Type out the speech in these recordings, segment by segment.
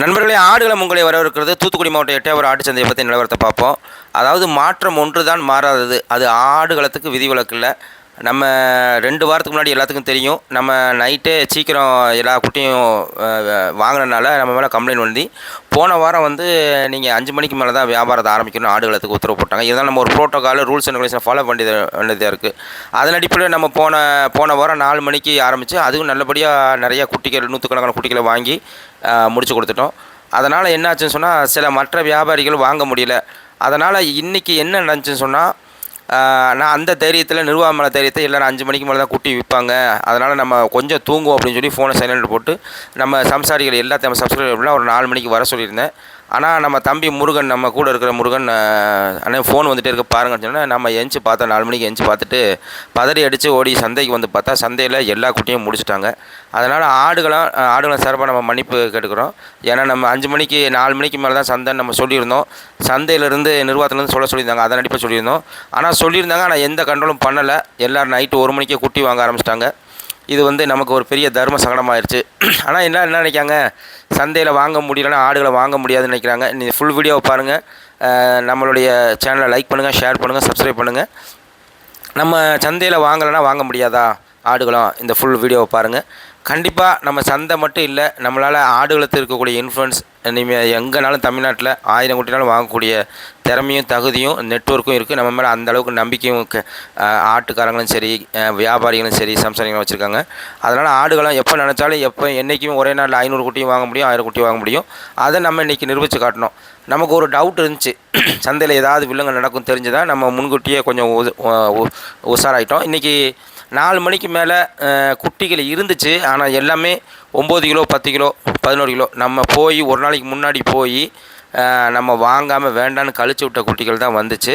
நண்பர்களே ஆடுகளம் உங்களை வரவிருக்கிறது தூத்துக்குடி மாவட்டம் எட்டயபுரம் ஆட்டு சந்தையை பற்றி நிலவரத்தை பார்ப்போம். அதாவது மாற்றம் ஒன்று தான் மாறாதது. அது ஆடுகளத்துக்கு விதிவிலக்கு இல்லை. நம்ம ரெண்டு வாரத்துக்கு முன்னாடி எல்லாத்துக்கும் தெரியும். நம்ம நைட்டே சீக்கிரம் எல்லா குட்டியும் வாங்கினனால நம்ம மேலே கம்ப்ளைண்ட் வந்து போன வாரம் வந்து நீங்கள் அஞ்சு மணிக்கு மேலே தான் வியாபாரத்தை ஆரம்பிக்கணும் ஆடுகளத்துக்கு உத்தரவு போட்டாங்க. இதெல்லாம் நம்ம ஒரு protocol rules and regulation follow வேண்டியது வேண்டியதாக இருக்குது அதன் அடிப்படையில் நம்ம போன போன வாரம் நாலு மணிக்கு ஆரம்பித்து அதுவும் நல்லபடியாக நிறைய குட்டிகள் நூற்றுக்கணக்கான குட்டிகளை வாங்கி முடித்து முடிச்சு கொடுத்துட்டோம். அதனால் என்னாச்சுன்னு சொன்னால் சில மற்ற வியாபாரிகள் வாங்க முடியல. அதனால் இன்றைக்கி என்ன நடந்துச்சுன்னு சொன்னால் நான் அந்த தைரியத்தில் நிர்வாக மேலே தைரியத்தை எல்லோரும் அஞ்சு மணிக்கு மேலே தான் குட்டி விற்பாங்க அதனால் நம்ம கொஞ்சம் தூங்குவோம் அப்படின்னு சொல்லி ஃபோனை சைலண்ட் போட்டு நம்ம சம்சாரிகள் எல்லாத்தையும் சப்ஸ்கிரைபர்லாம் ஒரு நாலு மணிக்கு வர சொல்லியிருந்தேன். ஆனால் நம்ம தம்பி முருகன் நம்ம கூட இருக்கிற முருகன் அஹ், அண்ணே ஃபோன் வந்துட்டே இருக்க. பாருங்கன்னு சொன்னால் நம்ம எஞ்சி பார்த்தா நாலு மணிக்கு எஞ்சி பார்த்துட்டு பதறி அடித்து ஓடி சந்தைக்கு வந்து பார்த்தா சந்தையில் எல்லா குட்டியும் முடிச்சிட்டாங்க. அதனால் ஆடுகளும் ஆடுகளும் சார்பாக நம்ம மன்னிப்பு கேட்டுக்கிறோம். ஏன்னா நம்ம அஞ்சு மணிக்கு நாலு மணிக்கு மேலே தான் சந்தைன்னு நம்ம சொல்லியிருந்தோம். சந்தையிலேருந்து நிர்வாகத்துலேருந்து சொல்ல சொல்லியிருந்தாங்க. அதன் நடிப்பாக சொல்லியிருந்தோம். ஆனால் சொல்லியிருந்தாங்க. ஆனால் எந்த கண்ட்ரோலும் பண்ணலை. எல்லோரும் நைட்டு ஒரு மணிக்கே குட்டி வாங்க ஆரம்பிச்சிட்டாங்க. இது வந்து நமக்கு ஒரு பெரிய தர்ம சங்கடமாயிருச்சு. ஆனால் என்ன என்ன நினைக்காங்க சந்தையில் வாங்க முடியலன்னா ஆடுகளை வாங்க முடியாதுன்னு நினைக்கிறாங்க. நீங்கள் ஃபுல் வீடியோவை பாருங்கள் நம்மளுடைய சேனலை லைக் பண்ணுங்கள் ஷேர் பண்ணுங்கள் சப்ஸ்கிரைப் பண்ணுங்கள் நம்ம சந்தையில் வாங்கலைன்னா வாங்க முடியாதா? ஆடுகளும் இந்த ஃபுல் வீடியோவை பாருங்கள் கண்டிப்பாக நம்ம சந்தை மட்டும் இல்லை நம்மளால் ஆடுகளத்தில் இருக்கக்கூடிய இன்ஃப்ளூன்ஸ் இனிமேல் எங்கேனாலும் தமிழ்நாட்டில் ஆயிரம் குட்டினாலும் வாங்கக்கூடிய திறமையும் தகுதியும் நெட்வொர்க்கும் இருக்குது நம்ம மேலே அந்த அளவுக்கு நம்பிக்கையும் க- ஆட்டுக்காரங்களும் சரி வியாபாரிகளும் சரி சம்சாரிகளும் வச்சுருக்காங்க. அதனால் ஆடுகளும் எப்போ நினச்சாலும் எப்போ என்றைக்குமே ஒரே நாளில் ஐநூறு குட்டியும் வாங்க முடியும் ஆயிரம் குட்டியும் வாங்க முடியும். அதை நம்ம இன்றைக்கி நிரூபித்து காட்டணும். நமக்கு ஒரு டவுட் இருந்துச்சு. சந்தையில் ஏதாவது வில்லங்கள் நடக்கும் தெரிஞ்சுதான் நம்ம முன்கூட்டியே கொஞ்சம் உ- உஷாராயிட்டோம். இன்றைக்கி நாலு மணிக்கு மேலே குட்டிகள் இருந்துச்சு. ஆனால் எல்லாமே ஒம்பது கிலோ பத்து கிலோ பதினோரு கிலோ. நம்ம போய் ஒரு நாளைக்கு முன்னாடி போய் நம்ம வாங்காமல் வேண்டான்னு கழிச்சு விட்ட குட்டிகள் தான் வந்துச்சு.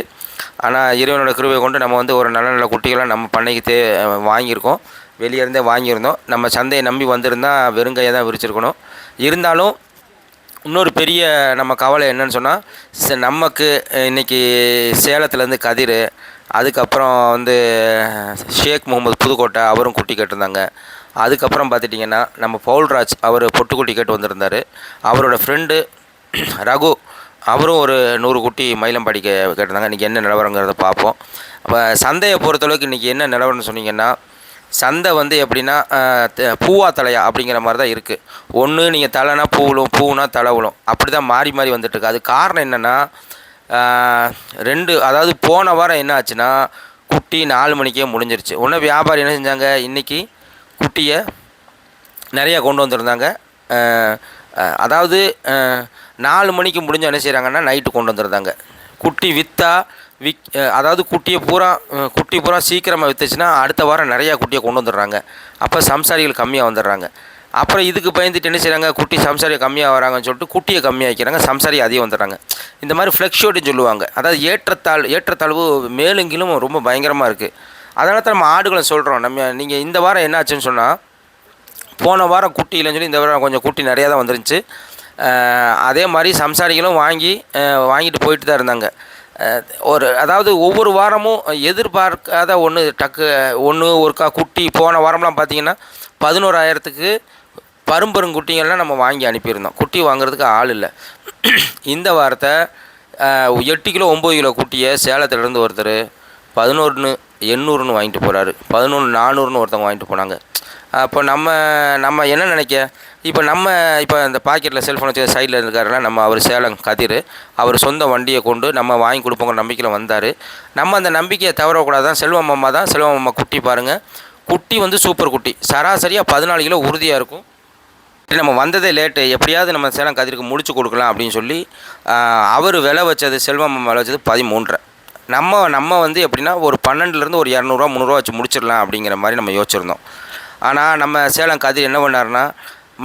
ஆனால் இறைவனோட கிருவை கொண்டு நம்ம வந்து ஒரு நல்ல நல்ல குட்டிகளை நம்ம பண்ணைக்கு தே வாங்கியிருக்கோம். வெளியே இருந்தே வாங்கியிருந்தோம். நம்ம சந்தையை நம்பி வந்திருந்தால் வெறுங்கையை தான் விரிச்சிருக்கணும். இருந்தாலும் இன்னொரு பெரிய நம்ம கவலை என்னன்னு சொன்னால் நமக்கு இன்றைக்கி சேலத்துலேருந்து கதிர் அதுக்கப்புறம் வந்து ஷேக் முகமது புதுக்கோட்டை அவரும் குட்டி கேட்டிருந்தாங்க அதுக்கப்புறம் பார்த்துட்டிங்கன்னா நம்ம பவுல்ராஜ் அவர் பொட்டுக்குட்டி கேட்டு வந்திருந்தார். அவரோட ஃப்ரெண்டு ரகு அவரும் ஒரு நூறு குட்டி மயிலம்பாடி கே கேட்டிருந்தாங்க இன்றைக்கி என்ன நிலவரங்கிறத பார்ப்போம். இப்போ சந்தையை பொறுத்தளவுக்கு இன்றைக்கி என்ன நிலவரம்னு சொன்னீங்கன்னா சந்தை வந்து எப்படின்னா த- பூவா தலையா அப்படிங்கிற மாதிரி தான் இருக்குது ஒன்று நீங்கள் தலைனா பூவிலும் பூனா தலை விழும். அப்படி தான் மாறி மாறி வந்துட்டுருக்கு அது காரணம் என்னென்னா ரெண்டு அதாவது போன வாரம் என்ன ஆச்சுன்னா குட்டி நாலு மணிக்கே முடிஞ்சிருச்சு. ஒன்று வியாபாரி என்ன செஞ்சாங்க? இன்றைக்கி குட்டியை நிறையா கொண்டு வந்திருந்தாங்க. அதாவது நாலு மணிக்கு முடிஞ்ச என்ன செய்கிறாங்கன்னா நைட்டு கொண்டு வந்துருந்தாங்க. குட்டி விற்றா விக் அதாவது குட்டியை பூரா குட்டி பூரா சீக்கிரமாக விற்றுச்சுன்னா அடுத்த வாரம் நிறையா குட்டியை கொண்டு வந்துடுறாங்க. அப்போ சம்சாரிகள் கம்மியாக வந்துடுறாங்க. அப்புறம் இதுக்கு பயந்துட்டு என்ன செய்கிறாங்க குட்டி சம்சாரி கம்மியாக வராங்கன்னு சொல்லிட்டு குட்டியை கம்மியாக வைக்கிறாங்க சம்சாரி அதிகம் வந்துடுறாங்க. இந்த மாதிரி ஃப்ளெக்ஷுவேட்னு சொல்லுவாங்க. அதாவது ஏற்றத்தாழ் ஏற்றத்தாழ்வு மேலுங்கிலும் ரொம்ப பயங்கரமாக இருக்குது அதனால தான் நம்ம ஆடுகளை சொல்கிறோம் நம்ம நீங்கள் இந்த வாரம் என்ன ஆச்சுன்னு சொன்னால் போன வாரம் குட்டி இல்லைன்னு சொல்லி இந்த வாரம் கொஞ்சம் குட்டி நிறையா தான் வந்துருந்துச்சு. அதே மாதிரி சம்சாரிகளும் வாங்கி வாங்கிட்டு போயிட்டு தான் இருந்தாங்க. ஒரு அதாவது ஒவ்வொரு வாரமும் எதிர்பார்க்காத ஒன்று டக்கு ஒன்று ஒருக்கா குட்டி போன வாரம்லாம் பார்த்தீங்கன்னா பதினோராயிரத்துக்கு பரும்பெருங்குட்டிகள்லாம் நம்ம வாங்கி அனுப்பியிருந்தோம். குட்டி வாங்குறதுக்கு ஆள் இல்லை. இந்த வாரத்தை எட்டு கிலோ ஒம்பது கிலோ குட்டியை சேலத்துலேருந்து ஒருத்தர் பதினோருன்னு எண்ணூறுன்னு வாங்கிட்டு போகிறாரு பதினொன்று நானூறுன்னு ஒருத்தவங்க வாங்கிட்டு போனாங்க. அப்போ நம்ம நம்ம என்ன நினைக்க? இப்போ நம்ம இப்போ இந்த பாக்கெட்டில் செல்ஃபோன் வச்சு சைடில் இருக்காருல நம்ம அவர் சேலம் கதிர். அவர் சொந்த வண்டியை கொண்டு நம்ம வாங்கி கொடுப்போங்கிற நம்பிக்கையில் வந்தார். நம்ம அந்த நம்பிக்கையை தவறக்கூடாது தான் செல்வம் அம்மா தான் செல்வம் அம்மா குட்டி பாருங்கள் குட்டி வந்து சூப்பர் குட்டி. சராசரியாக பதினாலு கிலோ உறுதியாக இருக்கும். நம்ம வந்ததே லேட்டு எப்படியாவது நம்ம சேலம் கதிருக்கு முடிச்சு கொடுக்கலாம் அப்படின்னு சொல்லி அவர் விலை வச்சது செல்வம் விலை வச்சது பதிமூன்றரை. நம்ம நம்ம வந்து எப்படின்னா ஒரு பன்னெண்டுலேருந்து ஒரு இரநூறுவா முந்நூறுரூவா வச்சு முடிச்சிடலாம் அப்படிங்கிற மாதிரி நம்ம யோசிச்சிருந்தோம். ஆனால் நம்ம சேலம் கதிர் என்ன பண்ணார்னா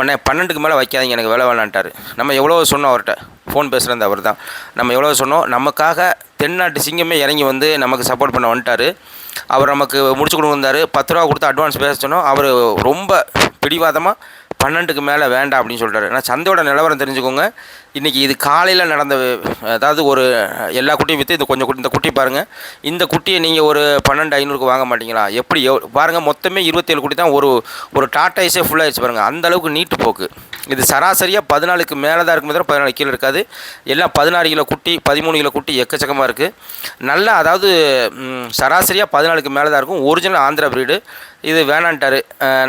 மண்ணே பன்னெண்டுக்கு மேலே வைக்காதீங்க எனக்கு விலை வேணான்ட்டார். நம்ம எவ்வளோ சொன்னோம் அவர்கிட்ட. ஃபோன் பேசுகிறது அவர் தான். நம்ம எவ்வளோ சொன்னோம். நமக்காக தென்னாட்டு சிங்கமே இறங்கி வந்து நமக்கு சப்போர்ட் பண்ண வந்துட்டார். அவர் நமக்கு முடிச்சு கொடுக்குறாரு பத்து ரூபா கொடுத்து அட்வான்ஸ் பேச சொன்னோம். அவர் ரொம்ப பிடிவாதமாக பன்னெண்டுக்கு மேலே வேண்டாம் அப்படின்னு சொல்லிட்டாரு ஆனால் சந்தையோட நிலவரம் தெரிஞ்சுக்கோங்க. இன்றைக்கி இது காலையில் நடந்த அதாவது ஒரு எல்லா குட்டியும் விற்று இந்த கொஞ்சம் குட்டி இந்த குட்டி பாருங்கள் இந்த குட்டியை நீங்கள் ஒரு பன்னெண்டு ஐநூறுக்கு வாங்க மாட்டிங்களா? எப்படி எவ் பாருங்கள் மொத்தமே இருபத்தேழு குட்டி தான் ஒரு ஒரு டாட்டாய்ஸே ஃபுல்லாகிடுச்சு பாருங்கள் அந்தளவுக்கு நீட்டு போக்கு. இது சராசரியாக பதினாலுக்கு மேலே தான் இருக்கும் தவிர பதினாலு கீழே இருக்காது. எல்லாம் பதினாறு கிலோ குட்டி பதிமூணு கிலோ குட்டி எக்கச்சக்கமாக இருக்குது நல்லா அதாவது சராசரியாக பதினாலுக்கு மேலே தான் இருக்கும். ஒரிஜினல் ஆந்திரா ப்ரீடு இது வேணான்ட்டார்.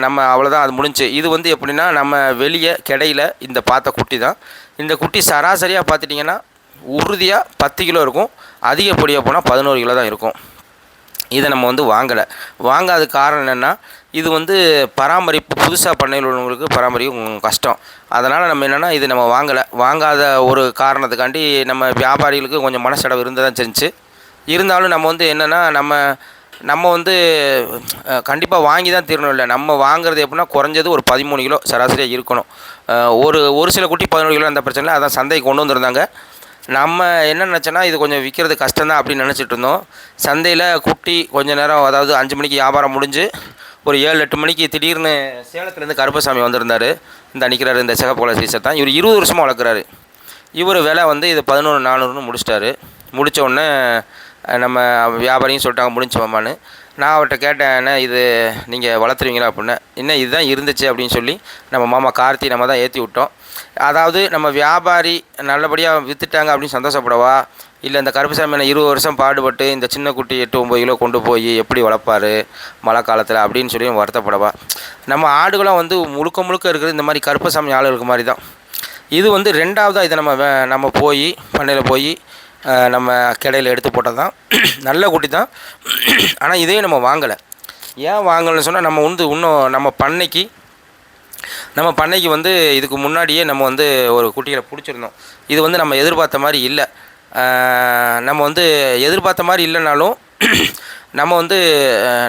நம்ம அவ்வளோதான் அது முடிஞ்சு. இது வந்து எப்படின்னா நம்ம வெளியே கிடையில் இந்த பார்த்த குட்டி தான். இந்த குட்டி சராசரியாக பார்த்துட்டிங்கன்னா உறுதியாக பத்து கிலோ இருக்கும். அதிகப்படியாக போனால் பதினோரு கிலோ தான் இருக்கும். இதை நம்ம வந்து வாங்கலை. வாங்காத காரணம் என்னென்னா இது வந்து பராமரிப்பு புதுசாக பண்ணையில் உள்ளவங்களுக்கு பராமரிப்பு கஷ்டம். அதனால் நம்ம என்னென்னா இது நம்ம வாங்கலை. வாங்காத ஒரு காரணத்துக்காண்டி நம்ம வியாபாரிகளுக்கு கொஞ்சம் மனசடவு இருந்தால் தான் செஞ்சு இருந்தாலும் நம்ம வந்து என்னென்னா நம்ம நம்ம வந்து கண்டிப்பாக வாங்கி தான் தீரணும் இல்லை. நம்ம வாங்குறது எப்படின்னா குறைஞ்சது ஒரு பதிமூணு கிலோ சராசரியாக இருக்கணும். ஒரு ஒரு சில குட்டி பதினோரு கிலோ அந்த பிரச்சனை இல்லை அதான் சந்தைக்கு கொண்டு வந்திருந்தாங்க. நம்ம என்ன நினச்சோன்னா இது கொஞ்சம் விற்கிறது கஷ்டம்தான் அப்படின்னு நினச்சிட்டு இருந்தோம். சந்தையில் குட்டி கொஞ்ச நேரம் அதாவது அஞ்சு மணிக்கு வியாபாரம் முடிஞ்சு ஒரு ஏழு எட்டு மணிக்கு திடீர்னு சேலத்துலேருந்து கருப்பசாமி வந்திருந்தார். இந்த நிற்கிறாரு இந்த சிகப்பு கலர் தான் இவர் இருபது வருஷமாக வளர்க்குறாரு. இவர் விலை வந்து இது பதினொன்று நானூறுன்னு முடிச்சிட்டாரு. முடிச்ச உடனே நம்ம வியாபாரியும் சொல்லிட்டாங்க முடிஞ்சோமான்னு நான் அவர்கிட்ட கேட்டேன் என்ன இது நீங்கள் வளர்த்துருவீங்களா? அப்படின்னு. என்ன இதுதான் இருந்துச்சு அப்படின்னு சொல்லி நம்ம மாமா கார்த்தி நம்ம தான் ஏற்றி விட்டோம். அதாவது நம்ம வியாபாரி நல்லபடியாக விற்றுட்டாங்க அப்படின்னு சந்தோஷப்படவா? இல்லை இந்த கருப்புசாமியான இருபது வருஷம் பாடுபட்டு இந்த சின்ன குட்டி எட்டு ஒம்பது கிலோ கொண்டு போய் எப்படி வளர்ப்பாரு? மழை காலத்தில் அப்படின்னு சொல்லி வருத்தப்படவா? நம்ம ஆடுகளும் வந்து முழுக்க முழுக்க இருக்கிறது இந்த மாதிரி கருப்பசாமி ஆளுகளுக்கு மாதிரி தான். இது வந்து ரெண்டாவதாக இதை நம்ம நம்ம போய் பண்ணையில் போய் நம்ம கிடையில் எடுத்து போட்டது தான். நல்ல குட்டி தான். ஆனால் இதையும் நம்ம வாங்கலை. ஏன் வாங்கலைன்னு சொன்னால் நம்ம வந்து இன்னும் நம்ம பண்ணைக்கு நம்ம பண்ணைக்கு வந்து இதுக்கு முன்னாடியே நம்ம வந்து ஒரு குட்டிகளை பிடிச்சிருந்தோம். இது வந்து நம்ம எதிர்பார்த்த மாதிரி இல்லை. நம்ம வந்து எதிர்பார்த்த மாதிரி இல்லைனாலும் நம்ம வந்து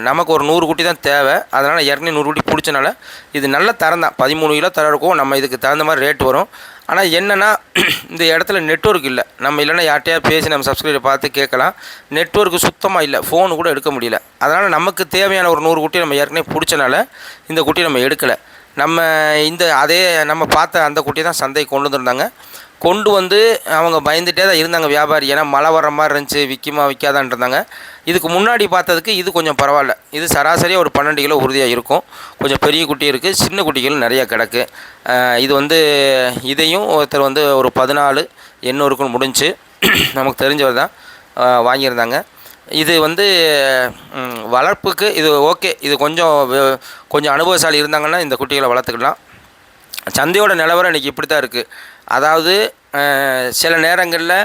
நமக்கு ஒரு நூறு குட்டி தான் தேவை. அதனால் ஏற்கனவே நூறு குட்டி பிடிச்சனால இது நல்ல தரம் தான். பதிமூணு கிலோ தரம் இருக்கும். நம்ம இதுக்கு தகுந்த மாதிரி ரேட் வரும். ஆனால் என்னென்னா இந்த இடத்துல நெட்ஒர்க் இல்லை. நம்ம இல்லைன்னா யார்கிட்டயா பேசி நம்ம சப்ஸ்கிரைபர் பார்த்து கேட்கலாம். நெட்ஒர்க்கு சுத்தமாக இல்லை. ஃபோனு கூட எடுக்க முடியல. அதனால் நமக்கு தேவையான ஒரு நூறு குட்டி நம்ம ஏற்கனவே பிடிச்சனால இந்த குட்டி நம்ம எடுக்கலை. நம்ம இந்த அதே நம்ம பார்த்த அந்த குட்டியை தான் சந்தைக்கு கொண்டு வந்திருந்தாங்க. கொண்டு வந்து அவங்க பயந்துகிட்டே தான் இருந்தாங்க வியாபாரி. ஏன்னா மழை வர்ற மாதிரி இருந்துச்சு விற்குமா விற்காதான்னு இருந்தாங்க. இதுக்கு முன்னாடி பார்த்ததுக்கு இது கொஞ்சம் பரவாயில்ல. இது சராசரியாக ஒரு பன்னெண்டு கிலோ உறுதியாக இருக்கும். கொஞ்சம் பெரிய குட்டி இருக்குது சின்ன குட்டிகள் நிறையா கிடக்கு. இது வந்து இதையும் ஒருத்தர் வந்து ஒரு பதினாலு எண்ணூறுக்குன்னு முடிஞ்சு நமக்கு தெரிஞ்சவர் தான் வாங்கியிருந்தாங்க. இது வந்து வளர்ப்புக்கு இது ஓகே. இது கொஞ்சம் கொஞ்சம் அனுபவசாலி இருந்தாங்கன்னா இந்த குட்டிகளை வளர்த்துக்கலாம். சந்தையோட நிலவரம் இன்றைக்கி இப்படி தான் இருக்குது அதாவது சில நேரங்களில்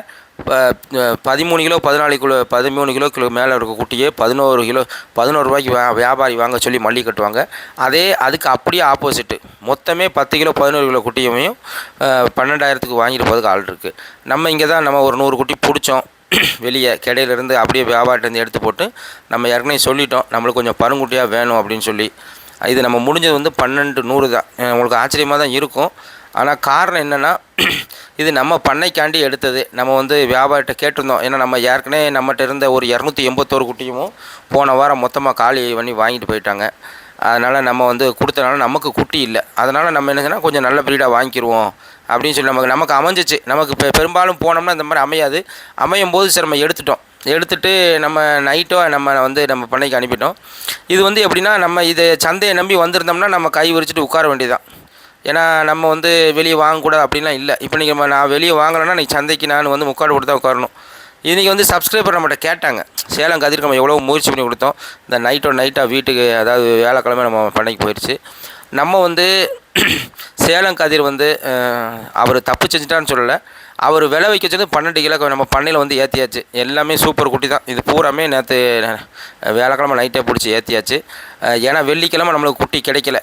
பதிமூணு கிலோ பதினாலு கிலோ பதிமூணு கிலோ கிலோ மேலே இருக்க குட்டியே பதினோரு கிலோ பதினோரு ரூபாய்க்கு வா வியாபாரி வாங்க சொல்லி மல்லி கட்டுவாங்க. அதே அதுக்கு அப்படியே ஆப்போசிட்டு. மொத்தமே பத்து கிலோ பதினோரு கிலோ குட்டியையும் பன்னெண்டாயிரத்துக்கு வாங்கிட்டு போகிறதுக்கு ஆள் இருக்குது நம்ம இங்கே தான் நம்ம ஒரு நூறு குட்டி பிடிச்சோம். வெளியே கடையிலேருந்து அப்படியே வியாபாரத்துலேருந்து எடுத்து போட்டு நம்ம ஏற்கனவே சொல்லிட்டோம். நம்மளுக்கு கொஞ்சம் பருங்குட்டியாக வேணும் அப்படின்னு சொல்லி. இது நம்ம முடிஞ்சது வந்து பன்னெண்டு நூறு தான். உங்களுக்கு ஆச்சரியமாக தான் இருக்கும். ஆனால் காரணம் என்னென்னா இது நம்ம பண்ணைக்காண்டி எடுத்தது. நம்ம வந்து வியாபாரிகிட்ட கேட்டிருந்தோம். ஏன்னா நம்ம ஏற்கனவே நம்மகிட்ட இருந்த ஒரு இரநூத்தி எண்பத்தோரு குட்டியும் போன வாரம் மொத்தமாக காலி பண்ணி வாங்கிட்டு போயிட்டாங்க. அதனால் நம்ம வந்து கொடுத்தனால நமக்கு குட்டி இல்லை. அதனால் நம்ம என்னதுன்னா கொஞ்சம் நல்ல ப்ரீடாக வாங்கிக்கிடுவோம் அப்படின்னு சொல்லி நமக்கு நமக்கு அமைஞ்சிச்சு. நமக்கு இப்போ பெரும்பாலும் போனோம்னா இந்த மாதிரி அமையாது. அமையும் போது சரி நம்ம எடுத்துட்டோம். எடுத்துட்டு நம்ம நைட்டோ நம்ம வந்து நம்ம பண்ணைக்கு அனுப்பிட்டோம். இது வந்து எப்படின்னா நம்ம இதை சந்தையை நம்பி வந்திருந்தோம்னா நம்ம கை விரிச்சிட்டு உட்கார வேண்டியதான் ஏன்னா நம்ம வந்து வெளியே வாங்கக்கூடாது அப்படிலாம் இல்லை. இப்போ நீங்கள் நான் வெளியே வாங்கலைன்னா இன்றைக்கி சந்தைக்கு நான் வந்து முக்காடு கொடுத்து தான் உட்காரணும். இன்றைக்கி வந்து சப்ஸ்கிரைபர் நம்மகிட்ட கேட்டாங்க. சேலம் கதிர்க்கு நம்ம எவ்வளோ முயற்சி பண்ணி கொடுத்தோம். இந்த நைட்டோ நைட்டாக வீட்டுக்கு அதாவது வேலைக்கிழமை நம்ம பண்ணைக்கு போயிடுச்சு நம்ம வந்து சேலம் கதிர் வந்து அவர் தப்பு செஞ்சுட்டான்னு சொல்லலை. அவர் விளை வைக்க வச்சது பன்னெண்டு கிலோ நம்ம பண்ணையில் வந்து ஏற்றியாச்சு எல்லாமே சூப்பர் குட்டி தான். இது பூராமே நேற்று வேலைக்கிழமை நைட்டே பிடிச்சி ஏற்றியாச்சு ஏன்னா வெள்ளிக்கிழமை நம்மளுக்கு குட்டி கிடைக்கல.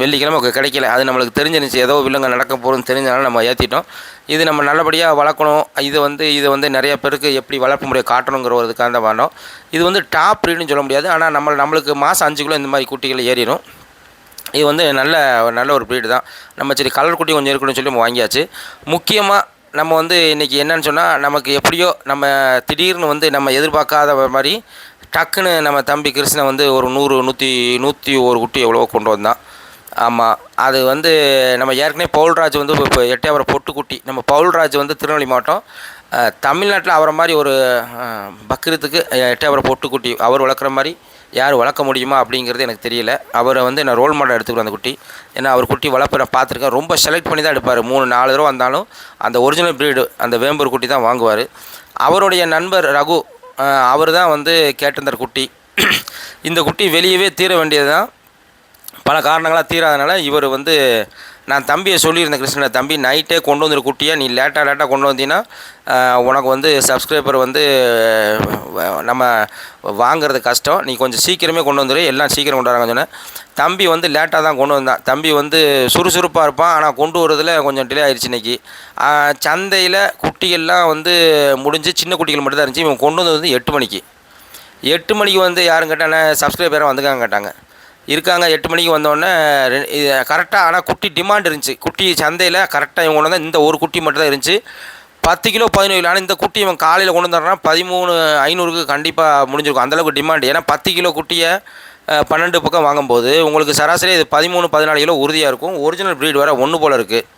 வெள்ளிக்கிழமை கிடைக்கல. அது நம்மளுக்கு தெரிஞ்சிருந்துச்சு ஏதோ வில்லங்க நடக்க போகிறோன்னு தெரிஞ்சனால நம்ம ஏற்றிட்டோம் இது நம்ம நல்லபடியாக வளர்க்கணும். இது வந்து இது வந்து நிறைய பேருக்கு எப்படி வளர்ப்பு முறையை காட்டணுங்கிற ஒரு இதுக்காக தான் வேணும் இது வந்து டாப் ப்ரீடுன்னு சொல்ல முடியாது. ஆனால் நம்ம நம்மளுக்கு மாதம் அஞ்சு கிலோ இந்த மாதிரி குட்டிகள் ஏறிடும். இது வந்து நல்ல ஒரு நல்ல ஒரு ப்ரீடு தான். நம்ம சரி கலர் குட்டி கொஞ்சம் இருக்கணும்னு சொல்லி நம்ம வாங்கியாச்சு. முக்கியமாக நம்ம வந்து இன்றைக்கி என்னன்னு சொன்னால் நமக்கு எப்படியோ நம்ம திடீர்னு வந்து நம்ம எதிர்பார்க்காத மாதிரி டக்குன்னு நம்ம தம்பி கிருஷ்ணன் வந்து ஒரு நூறு நூற்றி நூற்றி ஒரு குட்டி எவ்வளவோ கொண்டு வந்தான். ஆமாம் அது வந்து நம்ம ஏற்கனவே பவுல்ராஜ் வந்து இப்போ எட்டையாவரம் பொட்டுக்குட்டி. நம்ம பவுல்ராஜ் வந்து திருநெல்வேலி மாவட்டம். தமிழ்நாட்டில் அவரை மாதிரி ஒரு அஹ், பக்ரீத்துக்கு எட்டையாவரம் பொட்டுக்குட்டி அவர் வளர்க்குற மாதிரி யார் வளர்க்க முடியுமா அப்படிங்கிறது எனக்கு தெரியல. அவரை வந்து நான் ரோல் மாடல் எடுத்துக்கிறேன் அந்த குட்டி. ஏன்னா அவர் குட்டி வளர்ப்பு நான் பார்த்துருக்கேன். ரொம்ப செலக்ட் பண்ணி தான் எடுப்பார். மூணு நாலு தடவை வந்தாலும் அந்த ஒரிஜினல் ப்ரீடு அந்த வேம்பூர் குட்டி தான் வாங்குவார். அவருடைய நண்பர் ரகு அவர் தான் வந்து கேட்டிருந்தார் குட்டி. இந்த குட்டி வெளியவே தீர வேண்டியது தான் பல காரணங்களாக தீராதனால இவர் வந்து நான் தம்பியை சொல்லியிருந்தேன் கிருஷ்ணனை தம்பி நைட்டே கொண்டு வந்துரு குட்டியை. நீ லேட்டாக லேட்டாக கொண்டு வந்தீங்கன்னா உனக்கு வந்து சப்ஸ்கிரைபர் வந்து நம்ம வாங்குறது கஷ்டம். நீ கொஞ்சம் சீக்கிரமே கொண்டு வந்துரு. எல்லாம் சீக்கிரம் கொண்டு வராங்கன்னு சொன்னேன். தம்பி வந்து லேட்டாக தான் கொண்டு வந்தான். தம்பி வந்து சுறுசுறுப்பாக இருப்பான். ஆனால் கொண்டு வரதில் கொஞ்சம் டிலே ஆயிடுச்சு இன்னைக்கு. சந்தையில் குட்டிகள்லாம் வந்து முடிஞ்சு சின்ன குட்டிகள் மட்டும் தான் இருந்துச்சு. இவன் கொண்டு வந்தது வந்து எட்டு மணிக்கு. எட்டு மணிக்கு வந்து யாரும் கேட்டானே சப்ஸ்கிரைபராக வந்துக்காங்க கேட்டாங்க. இருக்காங்க. எட்டு மணிக்கு வந்தோடனே கரெக்டாக ஆனால் குட்டி டிமாண்ட் இருந்துச்சு. குட்டி சந்தையில் கரெக்டாக இவங்க கொண்டு வந்தால் இந்த ஒரு குட்டி மட்டும் தான் இருந்துச்சு. பத்து கிலோ பதினோரு கிலோ ஆனால் இந்த குட்டி இவன் காலையில் கொண்டு வந்துடுறனா பதிமூணு ஐநூறுக்கு கண்டிப்பாக முடிஞ்சிருக்கும். அந்தளவுக்கு டிமாண்ட் ஏன்னா பத்து கிலோ குட்டியை பன்னெண்டு பக்கம் வாங்கும்போது உங்களுக்கு சராசரி இது பதிமூணு பதினாலு கிலோ உறுதியாக இருக்கும். ஒரிஜினல் ப்ரீட் வேறு ஒன்று போல் இருக்குது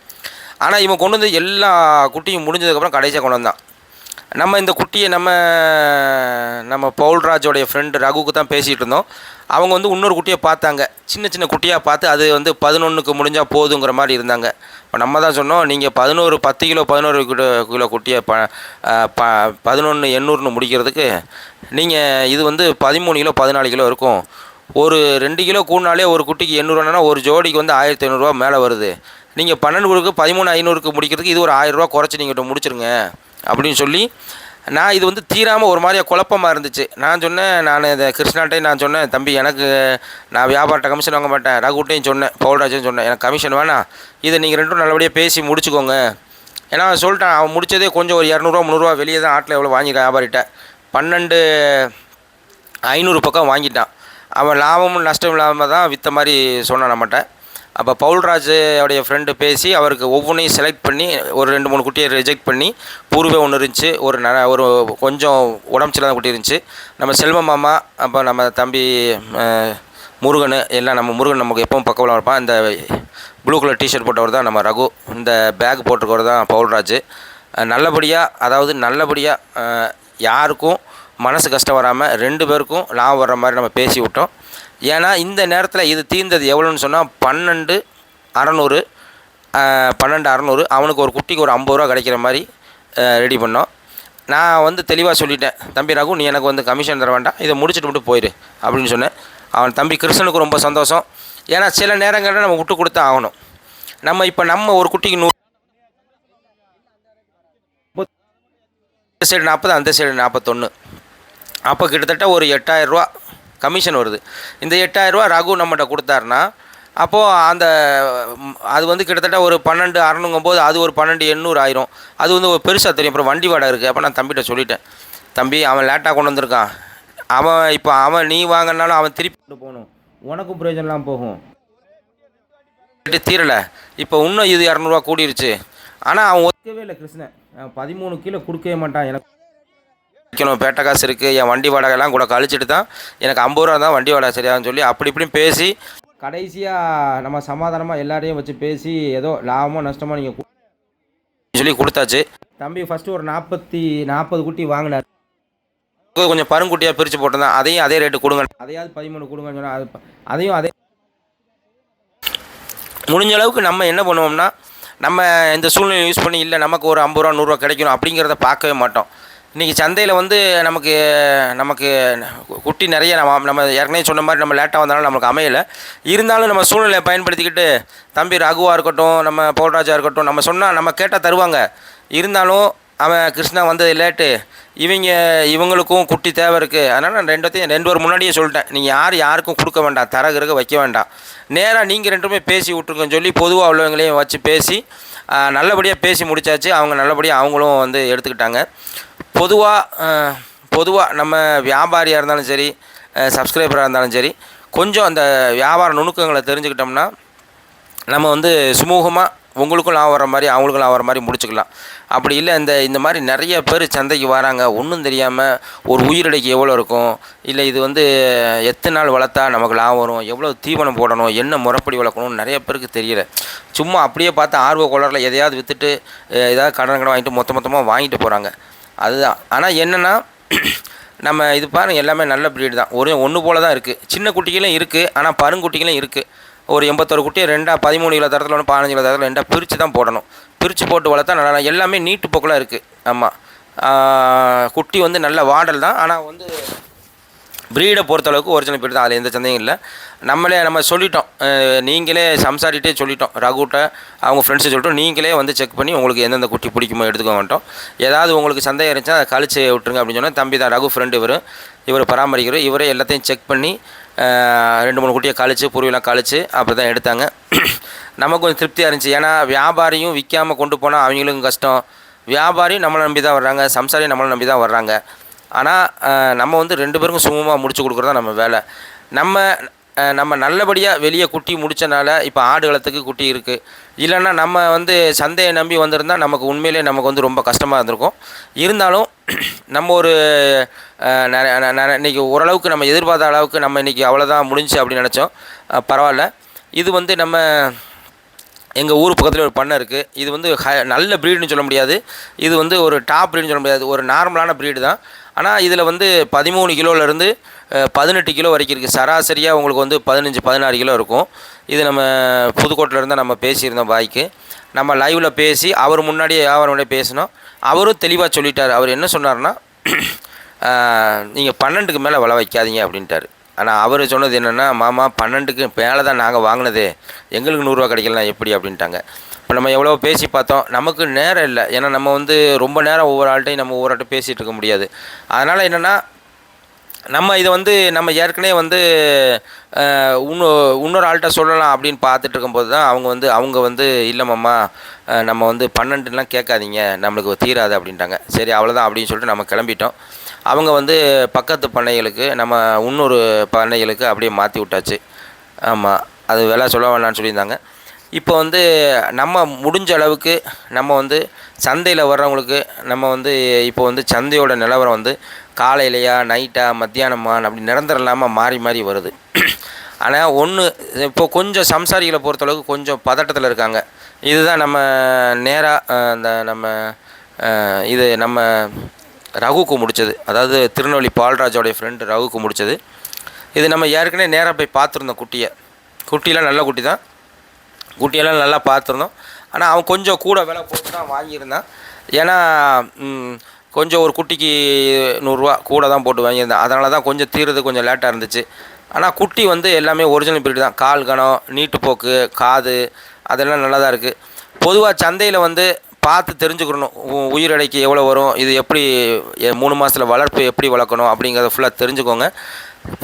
ஆனால் இவன் கொண்டு வந்து எல்லா குட்டியும் முடிஞ்சதுக்கப்புறம் கடைசியாக கொண்டு வந்தான். நம்ம இந்த குட்டியை நம்ம நம்ம பவுல்ராஜோடைய ஃப்ரெண்டு ரகுவுக்கு தான் பேசிகிட்டு இருந்தோம். அவங்க வந்து இன்னொரு குட்டியை பார்த்தாங்க. சின்ன சின்ன குட்டியாக பார்த்து அது வந்து பதினொன்றுக்கு முடிஞ்சால் போதுங்கிற மாதிரி இருந்தாங்க. இப்போ நம்ம தான் சொன்னோம் நீங்கள் பதினோரு பத்து கிலோ பதினோரு கிலோ கிலோ குட்டியை ப ப பதினொன்று எண்ணூறுன்னு முடிக்கிறதுக்கு நீங்கள் இது வந்து பதிமூணு கிலோ பதினாலு கிலோ இருக்கும். ஒரு ரெண்டு கிலோ கூடினாலே ஒரு குட்டிக்கு எண்ணூறுவானா ஒரு ஜோடிக்கு வந்து ஆயிரத்தி ஐநூறுரூவா மேலே வருது. நீங்கள் பன்னெண்டு குழுக்கு பதிமூணு ஐநூறுக்கு முடிக்கிறதுக்கு இது ஒரு ஆயிரரூவா குறைச்சி நீங்கள் முடிச்சிருங்க. அப்படின்னு சொல்லி நான் இது வந்து தீராமல் ஒரு மாதிரியாக குழப்பமாக இருந்துச்சு. நான் சொன்னேன் நான் இந்த கிருஷ்ணாட்டையும் நான் சொன்னேன் தம்பி எனக்கு நான் வியாபாரத்தை கமிஷன் வாங்க மாட்டேன். ரகுட்டையும் சொன்னேன் பவுல்ராஜையும் சொன்னேன் எனக்கு கமிஷன் வேணாம். இதை நீங்கள் ரெண்டும் நல்லபடியாக பேசி முடிச்சுக்கோங்க. ஏன்னா அவன் சொல்லிட்டான் அவன் முடிச்சதே கொஞ்சம் ஒரு இரநூறுவா முந்நூறுரூவா வெளியே தான் ஆட்டில் எவ்வளோ வாங்கிட்டான் வியாபாரிட்ட. பன்னெண்டு ஐநூறு பக்கம் வாங்கிட்டான். அவன் லாபமும் நஷ்டம் இல்லாமல் தான் விற்ற மாதிரி சொன்னான் நம்மகிட்ட. அப்போ பவுல்ராஜோடைய ஃப்ரெண்டு பேசி அவருக்கு ஒவ்வொன்றையும் செலக்ட் பண்ணி ஒரு ரெண்டு மூணு குட்டியை ரிஜெக்ட் பண்ணி பூர்வே ஒன்று இருந்துச்சு ஒரு ந ஒரு கொஞ்சம் உடம்பு சரியில்லாத குட்டி இருந்துச்சு. நம்ம செல்வ மாமா அப்போ நம்ம தம்பி முருகன் எல்லாம் நம்ம முருகன் நமக்கு எப்பவும் பக்கத்தில் இருப்பான். இந்த ப்ளூ கலர் டிஷர்ட் போட்டவர் தான் நம்ம ரகு. இந்த பேக் போட்டிருக்கவர் தான் பவுல்ராஜ். நல்லபடியாக அதாவது நல்லபடியாக யாருக்கும் மனசு கஷ்டம் வராமல் ரெண்டு பேருக்கும் லாபம் வர்ற மாதிரி நம்ம பேசி விட்டோம். ஏன்னா இந்த நேரத்தில் இது தீர்ந்தது எவ்வளோன்னு சொன்னால் பன்னெண்டு அறநூறு பன்னெண்டு அறநூறு. அவனுக்கு ஒரு குட்டிக்கு ஒரு ஐம்பது ரூபா கிடைக்கிற மாதிரி ரெடி பண்ணோம். நான் வந்து தெளிவாக சொல்லிட்டேன் தம்பி ரகு நீ எனக்கு வந்து கமிஷன் தர வேண்டாம். இதை முடிச்சுட்டு மட்டும் போயிடு அப்படின்னு சொன்னேன். அவன் தம்பி கிருஷ்ணனுக்கு ரொம்ப சந்தோஷம். ஏன்னா சில நேரங்களில் நம்ம விட்டு கொடுத்து ஆகணும். நம்ம இப்போ நம்ம ஒரு குட்டிக்கு நூறு இந்த சைடு நாற்பது அந்த சைடு நாற்பத்தொன்று அப்போ கிட்டத்தட்ட ஒரு எட்டாயிரரூவா கமிஷன் வருது. இந்த எட்டாயிரரூவா ரகு நம்மகிட்ட கொடுத்தாருன்னா அப்போது அந்த அது வந்து கிட்டத்தட்ட ஒரு பன்னெண்டு அறநூங்கும் போது அது ஒரு பன்னெண்டு எண்ணூறு ஆயிரும். அது வந்து ஒரு பெருசாக தெரியும். அப்புறம் வண்டி வாடகை இருக்குது அப்போ நான் தம்பிகிட்ட சொல்லிட்டேன். தம்பி அவன் லேட்டாக கொண்டு வந்திருக்கான். அவன் இப்போ அவன் நீ வாங்கினாலும் அவன் திருப்பி கொண்டு போகணும். உனக்கும் பிரயோஜனம்லாம் போகும். தீரலை. இப்போ இன்னும் இது இரநூறுவா கூடிருச்சு. ஆனால் அவன் ஒத்துக்கவே இல்லை கிருஷ்ணன். பதிமூணு கிலோ கொடுக்கவே மாட்டான். எனக்கு வைக்கணும். பேட்டை காசு இருக்குது என் வண்டி வாடகைலாம் கூட கழிச்சிட்டு தான் எனக்கு ஐம்பது ரூபா தான் வண்டி வாடகை சரியான்னு சொல்லி அப்படி இப்படி பேசி கடைசியாக நம்ம சமாதானமாக எல்லாரையும் வச்சு பேசி ஏதோ லாபமோ நஷ்டமோ நீங்கள் சொல்லி கொடுத்தாச்சு. தம்பி ஃபஸ்ட்டு ஒரு நாற்பத்தி நாற்பது குட்டி வாங்கினார். கொஞ்சம் பருங்குட்டியாக பிரித்து போட்டிருந்தேன் அதையும் அதே ரேட்டு கொடுங்க. அதையாவது பதிமூணு கொடுங்கன்னு சொன்னால் அது அதையும் அதே முடிஞ்ச அளவுக்கு நம்ம என்ன பண்ணுவோம்னா நம்ம இந்த சூழ்நிலை யூஸ் பண்ணி இல்லை நமக்கு ஒரு ஐம்பது ரூபா நூறுரூவா கிடைக்கணும் அப்படிங்கிறத பார்க்கவே மாட்டோம். இன்றைக்கி சந்தையில் வந்து நமக்கு நமக்கு குட்டி நிறைய நம்ம நம்ம ஏற்கனவே சொன்ன மாதிரி நம்ம லேட்டாக வந்தாலும் நமக்கு அமையலை. இருந்தாலும் நம்ம சூழ்நிலையை பயன்படுத்திக்கிட்டு தம்பி ரகுவாக இருக்கட்டும் நம்ம பவுல்ராஜா இருக்கட்டும் நம்ம சொன்னால் நம்ம கேட்டால் தருவாங்க. இருந்தாலும் அவன் கிருஷ்ணா வந்தது லேட்டு. இவங்க இவங்களுக்கும் குட்டி தேவை இருக்குது அதனால் நான் ரெண்டுத்தையும் ரெண்டு பேர் முன்னாடியே சொல்லிட்டேன். நீங்கள் யார் யாருக்கும் கொடுக்க வேண்டாம். தரகிறக வைக்க வேண்டாம். நேராக நீங்கள் ரெண்டுமே பேசி விட்ருங்கன்னு சொல்லி பொதுவாக உள்ளவங்களையும் வச்சு பேசி நல்லபடியாக பேசி முடிச்சாச்சு. அவங்க நல்லபடியாக அவங்களும் வந்து எடுத்துக்கிட்டாங்க. பொதுவாக பொதுவாக நம்ம வியாபாரியாக இருந்தாலும் சரி சப்ஸ்கிரைபராக இருந்தாலும் சரி கொஞ்சம் அந்த வியாபார நுணுக்கங்களை தெரிஞ்சுக்கிட்டோம்னா நம்ம வந்து சுமூகமாக உங்களுக்கும் லாபம் வர மாதிரி அவங்களுக்கும் லாபம் வர மாதிரி முடிச்சுக்கலாம். அப்படி இல்லை இந்த இந்த மாதிரி நிறைய பேர் சந்தைக்கு வராங்க. ஒன்றும் தெரியாமல் ஒரு உயிரிடைக்கு எவ்வளோ இருக்கும்? இல்லை இது வந்து எத்தனை நாள் வளர்த்தா நமக்கு லாபம் வரும்? எவ்வளோ தீவனம் போடணும்? என்ன முறைப்படி வளர்க்கணும் நிறைய பேருக்கு தெரியல. சும்மா அப்படியே பார்த்து ஆர்வ கோளரில் எதையாவது விற்றுட்டு ஏதாவது கடன் கடன் வாங்கிட்டு மொத்த மொத்தமாக வாங்கிட்டு போகிறாங்க அதுதான். ஆனால் என்னென்னா நம்ம இது பாருங்கள் எல்லாமே நல்ல ப்ரீடு தான். ஒரே ஒன்று போல தான் இருக்குது சின்ன குட்டிகளும் இருக்குது ஆனால் பருங்குட்டிகளும் இருக்குது ஒரு எண்பத்தொரு குட்டியை ரெண்டாக பதிமூணு கிலோ தரத்தில் ஒன்று பதினஞ்சு கிலோ தரத்தில் ரெண்டாக பிரித்து தான் போடணும். பிரித்து போட்டு வளர்த்தா நல்லா எல்லாமே நீட்டு போக்கில் இருக்குது ஆமாம் குட்டி வந்து நல்ல வாடல் தான். ஆனால் வந்து ப்ரீடை பொறுத்தளவுக்கு ஒரிஜினல் ப்ரீட் தான். அதில் எந்த சந்தேகம் இல்லை. நம்மளே நம்ம சொல்லிட்டோம். நீங்களே சம்சாரிட்டே சொல்லிட்டோம். ரகுட்ட அவங்க ஃப்ரெண்ட்ஸை சொல்லிட்டோம். நீங்களே வந்து செக் பண்ணி உங்களுக்கு எந்தெந்த குட்டி பிடிக்குமோ எடுத்துக்க மாட்டோம் ஏதாவது உங்களுக்கு சந்தேகம் இருந்துச்சுன்னா அதை கழிச்சு விட்டுருங்க அப்படின்னு சொன்னால் தம்பி தான் ரகு ஃப்ரெண்டு இவர். இவர் பராமரிக்கிறோம் இவரே எல்லாத்தையும் செக் பண்ணி ரெண்டு மூணு குட்டியை கழிச்சு புருவெல்லாம் கழிச்சு அப்படி தான் எடுத்தாங்க. நமக்கு கொஞ்சம் திருப்தியாக இருந்துச்சு. ஏன்னா வியாபாரியும் விற்காமல் கொண்டு போனால் அவங்களுக்கும் கஷ்டம். வியாபாரியும் நம்மளை நம்பி தான் வர்றாங்க. சம்சாரியும் நம்மளை நம்பி தான் வர்றாங்க. ஆனால் நம்ம வந்து ரெண்டு பேருக்கும் சுமமாக முடிச்சு கொடுக்குறது தான் நம்ம வேலை. நம்ம நம்ம நல்லபடியாக வெளியே குட்டி முடித்தனால இப்போ ஆடு வளத்துக்கு குட்டி இருக்குது இல்லைன்னா நம்ம வந்து சந்தையை நம்பி வந்திருந்தால் நமக்கு உண்மையிலே நமக்கு வந்து ரொம்ப கஷ்டமாக இருந்திருக்கும். இருந்தாலும் நம்ம ஒரு இன்றைக்கி ஓரளவுக்கு நம்ம எதிர்பார்த்த அளவுக்கு நம்ம இன்றைக்கி அவ்வளோதான் முடிஞ்சு அப்படின்னு நினச்சோம். பரவாயில்ல. இது வந்து நம்ம எங்கள் ஊர் பக்கத்தில் ஒரு பண்ணை இருக்குது இது வந்து ஹ நல்ல ப்ரீடுன்னு சொல்ல முடியாது. இது வந்து ஒரு டாப் ப்ரீடுன்னு சொல்ல முடியாது. ஒரு நார்மலான ப்ரீடு தான். ஆனால் இதில் வந்து பதிமூணு கிலோலேருந்து பதினெட்டு கிலோ வரைக்கும் இருக்குது சராசரியாக உங்களுக்கு வந்து பதினஞ்சு பதினாறு கிலோ இருக்கும். இது நம்ம புதுக்கோட்டையில் நம்ம பேசியிருந்தோம் பாய்க்கு நம்ம லைவில் பேசி அவர் முன்னாடியே அவர் முன்னாடியே பேசினோம். அவரும் தெளிவாக சொல்லிட்டார். அவர் என்ன சொன்னார்னா நீங்கள் பன்னெண்டுக்கு மேலே வள வைக்காதீங்க அப்படின்ட்டார். ஆனால் அவர் சொன்னது என்னென்னா மாமா பன்னெண்டுக்கு மேலே தான் நாங்கள் வாங்கினது. எங்களுக்கு நூறுரூவா கிடைக்கலாம் எப்படி? அப்படின்ட்டாங்க. இப்போ நம்ம எவ்வளோ பேசி பார்த்தோம். நமக்கு நேரம் இல்லை. ஏன்னா நம்ம வந்து ரொம்ப நேரம் ஒவ்வொரு ஆள்கிட்டையும் நம்ம ஒவ்வொரு ஆட்டும் பேசிகிட்டு இருக்க முடியாது. அதனால் என்னென்னா நம்ம இதை வந்து நம்ம ஏற்கனவே வந்து இன்னொரு இன்னொரு ஆள்கிட்ட சொல்லலாம் அப்படின்னு பார்த்துட்டு இருக்கும்போது தான் அவங்க வந்து அவங்க வந்து இல்லைம்மாம்மா நம்ம வந்து பன்னெண்டுலாம் கேட்காதீங்க. நம்மளுக்கு தீராது அப்படின்ட்டாங்க. சரி அவ்வளோதான் அப்படின்னு சொல்லிட்டு நம்ம கிளம்பிட்டோம். அவங்க வந்து பக்கத்து பண்ணைகளுக்கு நம்ம இன்னொரு பண்ணைகளுக்கு அப்படியே மாற்றி விட்டாச்சு. ஆமாம் அது விலை சொல்ல வேணாம்னு சொல்லியிருந்தாங்க. இப்போ வந்து நம்ம முடிஞ்ச அளவுக்கு நம்ம வந்து சந்தையில் வர்றவங்களுக்கு நம்ம வந்து இப்போ வந்து சந்தையோட நிலவரம் வந்து காலையிலையா நைட்டா மத்தியானமா அப்படி நிரந்தரம் இல்லாமல் மாறி மாறி வருது. ஆனால் ஒன்று இப்போ கொஞ்சம் சம்சாரிகளை பொறுத்தளவுக்கு கொஞ்சம் பதட்டத்தில் இருக்காங்க. இதுதான் நம்ம நேராக அந்த நம்ம இது நம்ம ரகுக்கு முடிச்சது. அதாவது திருநெல்வேலி பால்ராஜோடைய ஃப்ரெண்டு ரகுக்கு முடிச்சது. இது நம்ம ஏற்கனவே நேராக போய் பார்த்துருந்தோம் குட்டியை. குட்டியெல்லாம் நல்ல குட்டி தான். குட்டியெல்லாம் நல்லா பார்த்துருந்தோம். ஆனால் அவன் கொஞ்சம் கூட விலை போட்டு தான் வாங்கியிருந்தான். ஏன்னா கொஞ்சம் ஒரு குட்டிக்கு நூறுரூவா கூட தான் போட்டு வாங்கியிருந்தான். அதனால தான் கொஞ்சம் தீர்றது கொஞ்சம் லேட்டாக இருந்துச்சு. ஆனால் குட்டி வந்து எல்லாமே ஒரிஜினல் பீரியட் தான். கால் கணம் நீட்டு போக்கு காது அதெல்லாம் நல்லா தான் இருக்குது பொதுவாக சந்தையில் வந்து பார்த்து தெரிஞ்சுக்கணும் உயிர் எடைக்கு எவ்வளோ வரும் இது எப்படி மூணு மாதத்தில் வளர்ப்பு எப்படி வளர்க்கணும் அப்படிங்கிறத ஃபுல்லாக தெரிஞ்சுக்கோங்க.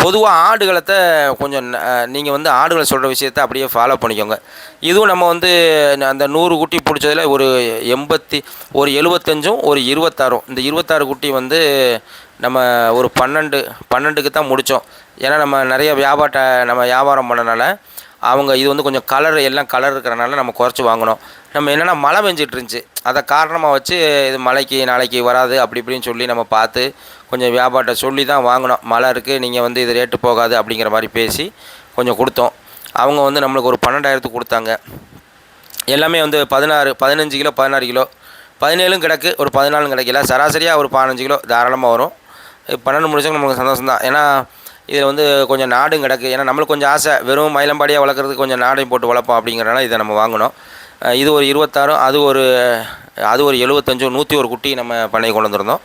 பொதுவாக ஆடுகளத்தை கொஞ்சம் நீங்கள் வந்து ஆடுகளை சொல்கிற விஷயத்த அப்படியே ஃபாலோ பண்ணிக்கோங்க. இதுவும் நம்ம வந்து அந்த நூறு குட்டி பிடிச்சதுல ஒரு எண்பத்தி ஒரு எழுபத்தஞ்சும் ஒரு இருபத்தாறும் இந்த இருபத்தாறு குட்டி வந்து நம்ம ஒரு பன்னெண்டு பன்னெண்டுக்கு தான் முடித்தோம். ஏன்னா நம்ம நிறைய வியாபார நம்ம வியாபாரம் பண்ணனால அவங்க இது வந்து கொஞ்சம் கலர் எல்லாம் கலர் இருக்கிறனால நம்ம குறைச்சி வாங்கினோம் நம்ம என்னென்னா மழை பெஞ்சிட்டு இருந்துச்சு அதை காரணமாக வச்சு இது மழைக்கு நாளைக்கு வராது அப்படி இப்படின்னு சொல்லி நம்ம பார்த்து கொஞ்சம் வியாபாரத்தை சொல்லி தான் வாங்கினோம் மழை இருக்குது நீங்கள் வந்து இது ரேட்டு போகாது அப்படிங்கிற மாதிரி பேசி கொஞ்சம் கொடுத்தோம். அவங்க வந்து நம்மளுக்கு ஒரு பன்னெண்டாயிரத்துக்கு கொடுத்தாங்க. எல்லாமே வந்து பதினாறு பதினஞ்சு கிலோ பதினாறு கிலோ. பதினேழும் கிடக்கு ஒரு பதினாலும் கிடைக்கல. சராசரியாக ஒரு பதினஞ்சு கிலோ தாராளமாக வரும். பன்னெண்டு முடிச்சவங்க நமக்கு சந்தோஷம் தான் ஏன்னா இதில் வந்து கொஞ்சம் நாடும் கிடக்கு. ஏன்னா நம்மளுக்கு கொஞ்சம் ஆசை வெறும் மயிலம்பாடியாக வளர்க்குறதுக்கு கொஞ்சம் நாடையும் போட்டு வளர்ப்போம் அப்படிங்கிறனால இதை நம்ம வாங்கினோம் இது ஒரு இருபத்தாறும் அது ஒரு அது ஒரு எழுபத்தஞ்சும் நூற்றி ஒரு குட்டி நம்ம பண்ணை கொண்டு வந்திருந்தோம்.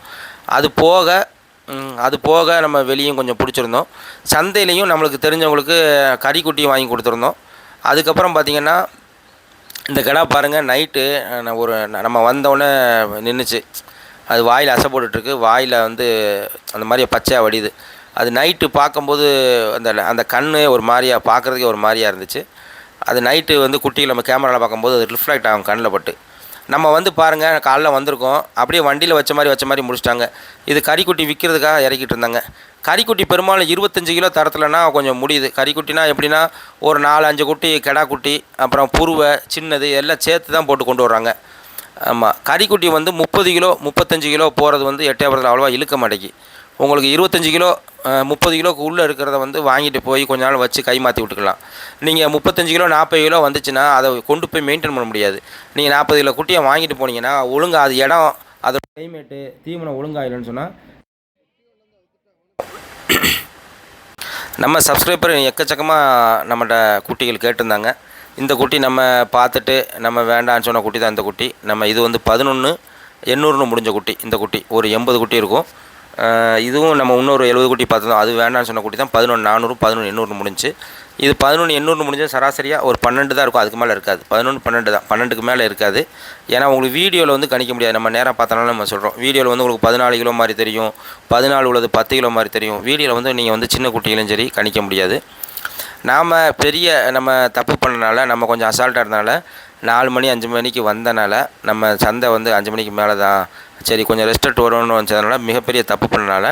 அது போக அது போக நம்ம வெளியும் கொஞ்சம் பிடிச்சிருந்தோம். சந்தையிலையும் நம்மளுக்கு தெரிஞ்சவங்களுக்கு கறி குட்டியும் வாங்கி கொடுத்துருந்தோம். அதுக்கப்புறம் பார்த்திங்கன்னா இந்த கிடா பாருங்கள் நைட்டு ஒரு நம்ம வந்தோடனே நின்றுச்சு. அது வாயில் அசை போட்டுட்ருக்கு வாயில் வந்து அந்த மாதிரி பச்சையாக வடியுது. அது நைட்டு பார்க்கும்போது அந்த அந்த கண் ஒரு மாதிரியா பார்க்குறதுக்கே ஒரு மாதிரியா இருந்துச்சு. அது நைட்டு வந்து குட்டியில் நம்ம கேமராவில் பார்க்கும்போது அது ரிஃப்ளெக்ட் ஆகும் கண்ணில் பட்டு. நம்ம வந்து பாருங்கள் காலைல வந்திருக்கோம். அப்படியே வண்டியில் வச்ச மாதிரி வச்ச மாதிரி முடிச்சிட்டாங்க. இது கறிக்குட்டி விற்கிறதுக்காக இறக்கிட்டு இருந்தாங்க. கறிக்குட்டி பெரும்பாலும் இருபத்தஞ்சு கிலோ தரத்துலனா கொஞ்சம் முடியுது. கறிக்குட்டினா எப்படின்னா ஒரு நாலு அஞ்சு குட்டி கெடா குட்டி அப்புறம் புருவை சின்னது எல்லாம் சேர்த்து தான் போட்டு கொண்டு வர்றாங்க. ஆமாம் கறிக்குட்டி வந்து முப்பது கிலோ முப்பத்தஞ்சு கிலோ போகிறது வந்து எட்டயபுரத்தில் அவ்வளோவா இழுக்க மாட்டேங்கி உங்களுக்கு இருபத்தஞ்சி கிலோ முப்பது கிலோக்கு உள்ளே இருக்கிறத வந்து வாங்கிட்டு போய் கொஞ்ச நாள் வச்சு கை மாற்றி விட்டுக்கலாம். நீங்கள் முப்பத்தஞ்சு கிலோ நாற்பது கிலோ வந்துச்சுன்னா அதை கொண்டு போய் மெயின்டைன் பண்ண முடியாது. நீங்கள் நாற்பது கிலோ குட்டியை வாங்கிட்டு போனீங்கன்னா ஒழுங்காக அது இடம் அதோட கிளைமேட்டு தீவனம் ஒழுங்கா இல்லைன்னு சொன்னால் நம்ம சப்ஸ்கிரைபர் எக்கச்சக்கமாக நம்மகிட்ட குட்டிகள் கேட்டிருந்தாங்க. இந்த குட்டி நம்ம பார்த்துட்டு நம்ம வேண்டாம்னு சொன்ன குட்டி தான் இந்த குட்டி. நம்ம இது வந்து பதினொன்று எண்ணூறுன்னு முடிஞ்ச குட்டி இந்த குட்டி. ஒரு எண்பது குட்டி இருக்கும். இதுவும் நம்ம இன்னொரு எழுபது குட்டி பார்த்துருந்தோம். அது வேண்டாம்னு சொன்ன குட்டி தான் பதினொன்று நானூறு பதினொன்று எண்ணூறு முடிஞ்சு. இது பதினொன்று எண்ணூறு முடிஞ்ச சராசரியாக ஒரு பன்னெண்டு தான் இருக்கும். அதுக்கு மேலே இருக்காது. பதினொன்று பன்னெண்டு தான். பன்னெண்டுக்கு மேலே இருக்காது. ஏன்னா உங்களுக்கு வீடியோவில் வந்து கணிக்க முடியாது. நம்ம நேராக பார்த்தனால நம்ம சொல்கிறோம் வீடியோவில் வந்து உங்களுக்கு பதினாலு கிலோ மாதிரி தெரியும். பதினாலு உள்ளது பத்து கிலோ மாதிரி தெரியும். வீடியோவில் வந்து நீங்கள் வந்து சின்ன குட்டிகளும் சரி கணிக்க முடியாது. நாம் பெரிய நம்ம தப்பு பண்ணனால நம்ம கொஞ்சம் அசால்ட்டாக இருந்தனால நாலு மணி அஞ்சு மணிக்கு வந்தனால நம்ம சந்தை வந்து அஞ்சு மணிக்கு மேலே தான் சரி கொஞ்சம் ரெஸ்ட் எடுத்து வரும்னு வச்சதுனால மிகப்பெரிய தப்பு பண்ணனால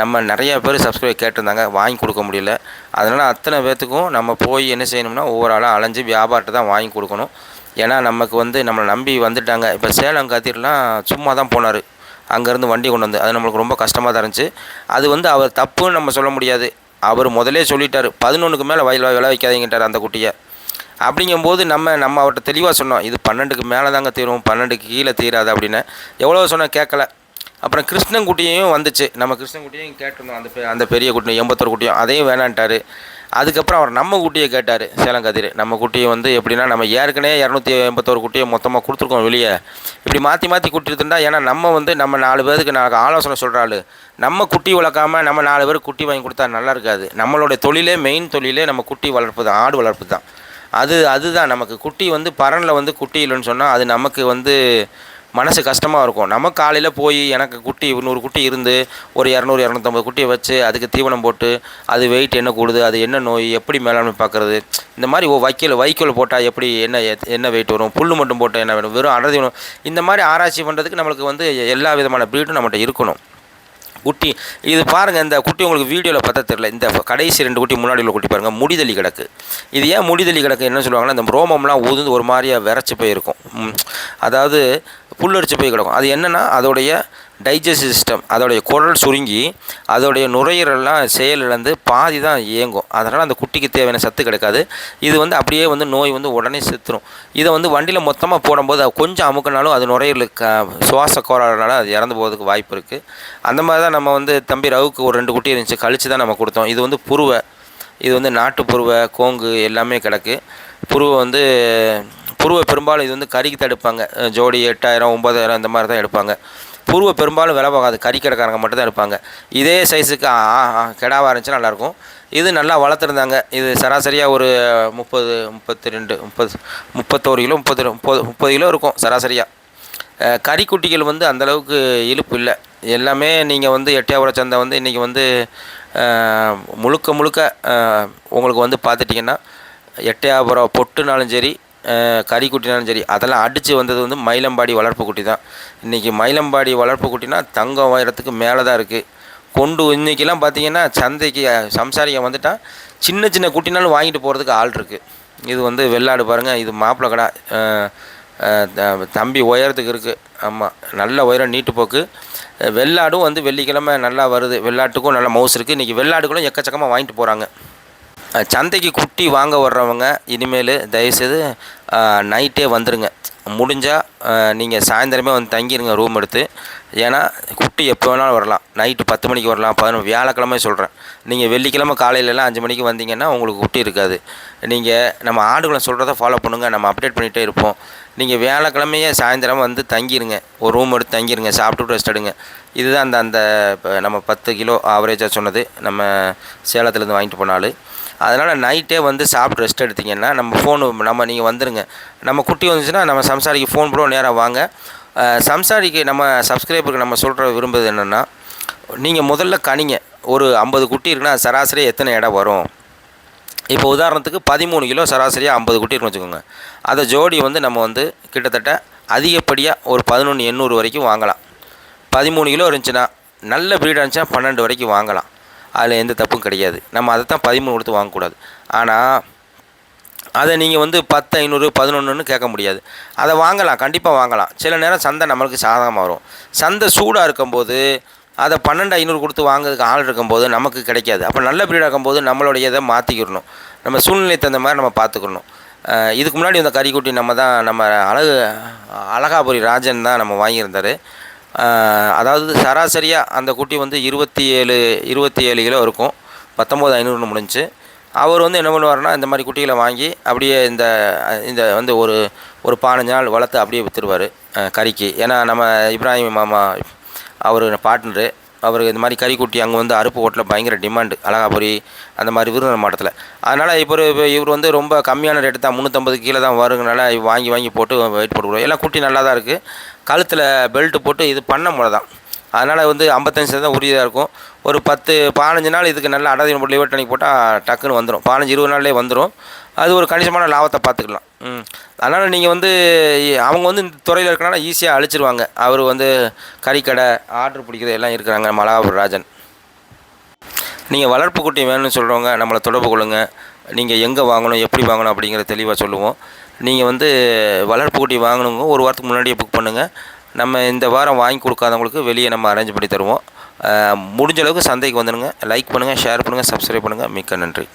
நம்ம நிறைய பேர் சப்ஸ்கிரைப் கேட்டிருந்தாங்க வாங்கி கொடுக்க முடியல. அதனால் அத்தனை பேர்த்துக்கும் நம்ம போய் என்ன செய்யணும்னா ஒவ்வொரு ஆளாக அலைஞ்சு வியாபாரத்தை தான் வாங்கி கொடுக்கணும். ஏன்னா நமக்கு வந்து நம்மளை நம்பி வந்துட்டாங்க. இப்போ சேலம் கத்திரலாம் சும்மா தான் போனார். அங்கேருந்து வண்டி கொண்டு வந்து. அது நம்மளுக்கு ரொம்ப கஷ்டமாக தான் இருந்துச்சு. அது வந்து அவர் தப்புன்னு நம்ம சொல்ல முடியாது. அவர் முதலே சொல்லிட்டார். பதினொன்றுக்கு மேலே வயல் விளை வைக்காதீங்கிட்டார் அந்த குட்டியை. அப்படிங்கும்போது நம்ம நம்ம அவர்கிட்ட தெளிவாக சொன்னோம் இது பன்னெண்டுக்கு மேலே தாங்க தீரும் பன்னெண்டுக்கு கீழே தீராது அப்படின்னு. எவ்வளோ சொன்னால் கேட்கல. அப்புறம் கிருஷ்ணன்குட்டியும் வந்துச்சு. நம்ம கிருஷ்ணன்குட்டியும் கேட்டிருந்தோம் அந்த பெ- அந்த பெரிய குட்டியும் எண்பத்தொரு குட்டியும். அதையும் வேணான்ட்டார். அதுக்கப்புறம் அவர் நம்ம குட்டியை கேட்டார் சேலங்கதிர். நம்ம குட்டியை வந்து எப்படின்னா நம்ம ஏற்கனவே இரநூத்தி எண்பத்தோரு குட்டியை மொத்தமாக கொடுத்துருக்கோம் வெளியே. இப்படி மாற்றி மாற்றி குட்டிருந்தா ஏன்னா நம்ம வந்து நம்ம நாலு பேருக்கு நாளைக்கு ஆலோசனை சொல்கிறாள் நம்ம குட்டி வளர்க்காம நம்ம நாலு பேருக்கு குட்டி வாங்கி கொடுத்தா நல்லா இருக்காது. நம்மளுடைய தொழிலே மெயின் தொழிலே நம்ம குட்டி வளர்ப்பு தான் ஆடு வளர்ப்பு தான். அது அதுதான். நமக்கு குட்டி வந்து பரனில் வந்து குட்டி இல்லைன்னு சொன்னால் அது நமக்கு வந்து மனசு கஷ்டமாக இருக்கும். நம்ம காலையில் போய் எனக்கு குட்டி நூறு குட்டி இருந்து ஒரு இரநூறு இரநூத்தம்பது குட்டியை வச்சு அதுக்கு தீவனம் போட்டு அது வெயிட் என்ன கூடுது அது என்ன நோய் எப்படி மேலாண்மை பார்க்குறது? இந்த மாதிரி ஓ வைக்கோல் வைக்கோல் போட்டால் எப்படி என்ன எத்- என்ன வெயிட் வரும்? புல் மட்டும் போட்டால் என்ன வேணும் வெறும் அடர்த்தி வேணும் இந்த மாதிரி ஆராய்ச்சி பண்ணுறதுக்கு நம்மளுக்கு வந்து எல்லா விதமான ப்ரீடும் நம்மகிட்ட இருக்கணும். குட்டி இது பாருங்கள் இந்த குட்டி உங்களுக்கு வீடியோவில் பார்த்தா தெரியல. இந்த கடைசி ரெண்டு குட்டி முன்னாடி உள்ள குட்டி பாருங்கள் முடிதலி கிடக்கு. இது ஏன் முடிதலி கிடக்கு? என்ன சொல்லுவாங்கன்னா இந்த ரோமம்லாம் ஊதுந்து ஒரு மாதிரியா விரைச்சி போயிருக்கும். அதாவது புல்லரிச்சு போய் கிடக்கும். அது என்னென்னா அதோடைய டைஜஸ்ட் சிஸ்டம் அதோடைய குரல் சுருங்கி அதோடைய நுரையீரல்லாம் செயலிழந்து பாதி தான் இயங்கும். அதனால் அந்த குட்டிக்கு தேவையான சத்து கிடைக்காது. இது வந்து அப்படியே வந்து நோய் வந்து உடனே செத்துரும். இதை வந்து வண்டியில் மொத்தமாக போடும்போது அது கொஞ்சம் அமுக்கினாலும் அது நுரையீரல் க சுவாச கோளாறுனால அது இறந்து போகிறதுக்கு வாய்ப்பு இருக்குது அந்த மாதிரி தான் நம்ம வந்து தம்பி ரவுக்கு ஒரு ரெண்டு குட்டி இருந்துச்சு கழிச்சு தான் நம்ம கொடுத்தோம். இது வந்து புருவை இது வந்து நாட்டு புருவை கோங்கு எல்லாமே கிடக்கு. புருவை வந்து புருவை பெரும்பாலும் இது வந்து கறிக்கு தான் எடுப்பாங்க. ஜோடி எட்டாயிரம் ஒம்பதாயிரம் இந்த மாதிரி தான் எடுப்பாங்க. பூர்வ பெரும்பாலும் விலை போகாது. கறிக்கடைக்காரங்க மட்டும் தான் எடுப்பாங்க இதே சைஸுக்கு கிடாவாக இருந்துச்சுன்னா நல்லாயிருக்கும். இது நல்லா வளர்த்துருந்தாங்க. இது சராசரியாக ஒரு முப்பது முப்பத்தி ரெண்டு முப்பது முப்பத்தோரு கிலோ முப்பது முப்பது முப்பது கிலோ இருக்கும் சராசரியாக கறிக்குட்டிகள் வந்து அந்தளவுக்கு இழுப்பு இல்லை. எல்லாமே நீங்கள் வந்து எட்டையாபுர சந்தை வந்து இன்றைக்கி வந்து முழுக்க முழுக்க உங்களுக்கு வந்து பார்த்துட்டிங்கன்னா எட்டையாபுரம் பொட்டுனாலும் சரி கறி கறிக்குட்டினாலும் சரி அதெல்லாம் அடித்து வந்தது வந்து மயிலம்பாடி வளர்ப்பு குட்டி தான். இன்றைக்கி மயிலம்பாடி வளர்ப்பு குட்டினா தங்கம் உயரத்துக்கு மேலே தான் இருக்குது கொண்டு இன்றைக்கெல்லாம் பார்த்தீங்கன்னா சந்தைக்கு சம்சாரிங்க வந்துட்டால் சின்ன சின்ன குட்டினாலும் வாங்கிட்டு போகிறதுக்கு ஆள் இருக்குது இது வந்து வெள்ளாடு பாருங்கள் இது மாப்பிள்ளை கடை. த- தம்பி உயரத்துக்கு இருக்குது ஆமாம் நல்ல உயரம் நீட்டு போக்கு. வெள்ளாடும் வந்து வெள்ளிக்கிழமை நல்லா வருது. வெள்ளாட்டுக்கும் நல்ல மவுஸ் இருக்குது இன்றைக்கி வெள்ளாடுகளும் எக்கச்சக்கமாக வாங்கிட்டு போகிறாங்க சந்தைக்கு குட்டி வாங்க வர்றவங்க இனிமேல் தயவுசெய்து நைட்டே வந்துடுங்க முடிஞ்சால் நீங்கள் சாயந்தரமே வந்து தங்கிடுங்க ரூம் எடுத்து. ஏன்னா குட்டி எப்போ வேணாலும் வரலாம். நைட்டு பத்து மணிக்கு வரலாம். பதினொன்று வியாழக்கிழமை சொல்கிறேன் நீங்கள் வெள்ளிக்கிழமை காலையிலலாம் அஞ்சு மணிக்கு வந்தீங்கன்னா உங்களுக்கு குட்டி இருக்காது. நீங்கள் நம்ம ஆடுகளை சொல்கிறத ஃபாலோ பண்ணுங்கள் நம்ம அப்டேட் பண்ணிகிட்டே இருப்போம். நீங்கள் வியாழக்கிழமையே சாயந்தரம் வந்து தங்கிடுங்க ஒரு ரூம் எடுத்து தங்கிடுங்க சாப்பிட்டு ரெஸ்ட் எடுங்க. இதுதான் அந்த அந்த இப்போ நம்ம பத்து கிலோ ஆவரேஜாக சொன்னது. நம்ம சேலத்துலேருந்து வாங்கிட்டு போனாலும் அதனால் நைட்டே வந்து சாப்பிட்டு ரெஸ்ட் எடுத்தீங்கன்னா நம்ம ஃபோனு நம்ம நீங்கள் வந்துடுங்க நம்ம குட்டி வந்துச்சுன்னா நம்ம சம்சாரிக்கு ஃபோன் ப்ரோ நேராக வாங்க. சம்சாரிக்கு நம்ம சப்ஸ்கிரைபருக்கு நம்ம சொல்கிற விரும்புறது என்னென்னா நீங்கள் முதல்ல கனிங்க. ஒரு ஐம்பது குட்டி இருக்குன்னா சராசரி எத்தனை இடம் வரும்? இப்போ உதாரணத்துக்கு பதிமூணு கிலோ சராசரியாக ஐம்பது குட்டி இருக்குன்னு வச்சுக்கோங்க. அதை ஜோடி வந்து நம்ம வந்து கிட்டத்தட்ட அதிகப்படியாக ஒரு பதினொன்று எண்ணூறு வரைக்கும் வாங்கலாம். பதிமூணு கிலோ இருந்துச்சுன்னா நல்ல ப்ரீடாக இருந்துச்சுன்னா பன்னெண்டு வரைக்கும் வாங்கலாம். அதில் எந்த தப்பும் கிடையாது. நம்ம அதை தான் பதிமூணு கொடுத்து வாங்கக்கூடாது. ஆனால் அதை நீங்கள் வந்து பத்து ஐநூறு பதினொன்றுன்னு கேட்க முடியாது. அதை வாங்கலாம் கண்டிப்பாக வாங்கலாம். சில நேரம் சந்தை நம்மளுக்கு சாதகமாக வரும். சந்தை சூடாக இருக்கும்போது அதை பன்னெண்டு ஐநூறு கொடுத்து வாங்குறதுக்கு ஆள் இருக்கும்போது நமக்கு கிடைக்காது. அப்போ நல்ல ப்ரீடாக இருக்கும்போது நம்மளுடைய இதை மாற்றிக்கிடணும் நம்ம சூழ்நிலை தகுந்த மாதிரி நம்ம பார்த்துக்கணும். இதுக்கு முன்னாடி இந்த கறிக்குட்டி நம்ம தான் நம்ம அழகு அழகாபுரி ராஜன் தான் நம்ம வாங்கியிருந்தார். அதாவது சராசரியாக அந்த குட்டி வந்து இருபத்தி ஏழு இருபத்தி ஏழு கிலோ இருக்கும். பத்தொம்போது ஐநூறுன்னு முடிஞ்சு. அவர் வந்து என்ன பண்ணுவாருன்னா இந்த மாதிரி குட்டிகளை வாங்கி அப்படியே இந்த இந்த வந்து ஒரு ஒரு பதினஞ்சு நாள் வளர்த்து அப்படியே விற்றுருவார் கறிக்கு. ஏன்னா நம்ம இப்ராஹிம் மாமா அவர் பாட்னரு அவர் இந்த மாதிரி கறிக்குட்டி அங்கே வந்து அருப்பு ஓட்டில் பயங்கர டிமாண்டு அழகாபுரி அந்த மாதிரி விருதுநகர் மாவட்டத்தில். அதனால் இப்போ இவர் வந்து ரொம்ப கம்மியான ரேட்டு தான் முந்நூற்றம்பது கீழே தான் வருங்கனால வாங்கி வாங்கி போட்டு வெயிட் போட்டுக்கிறோம் எல்லாம் குட்டி நல்லா தான் இருக்குது கழுத்தில் பெல்ட்டு போட்டு இது பண்ண முறை தான். அதனால் வந்து ஐம்பத்தஞ்சு சதவீதம் உரியதாக இருக்கும். ஒரு பத்து பதினஞ்சு நாள் இதுக்கு நல்லா அடாதியம் போட்டு லிவர் டனிக் போட்டால் டக்குன்னு வந்துடும் பதினஞ்சு இருபது நாள்லேயே வந்துடும் அது ஒரு கணிசமான லாபத்தை பார்த்துக்கலாம். ம். அதனால் நீங்கள் வந்து அவங்க வந்து இந்த துறையில் இருக்கனால ஈஸியாக அழிச்சிருவாங்க. அவர் வந்து கறிக்கடை ஆர்டர் பிடிக்கிறது எல்லாம் இருக்கிறாங்க மலாபுர் ராஜன் நீங்கள் வளர்ப்பு குட்டி வேணும்னு சொல்கிறவங்க நம்மளை தொடர்பு கொள்ளுங்கள் நீங்கள் எங்கே வாங்கணும் எப்படி வாங்கணும் அப்படிங்கிறத தெளிவாக சொல்லுவோம். நீங்கள் வந்து வளர்ப்பு குட்டி வாங்கணுங்க ஒரு வாரத்துக்கு முன்னாடியே புக் பண்ணுங்கள் நம்ம இந்த வாரம் வாங்கி கொடுக்காதவங்களுக்கு வெளியே நம்ம அரேஞ்ச் பண்ணி தருவோம். முடிஞ்சளவுக்கு முடிஞ்ச அளவுக்கு சந்தைக்கு வந்துடுங்க. லைக் பண்ணுங்கள் ஷேர் பண்ணுங்கள் சப்ஸ்கிரைப் பண்ணுங்கள் மிக்க நன்றி.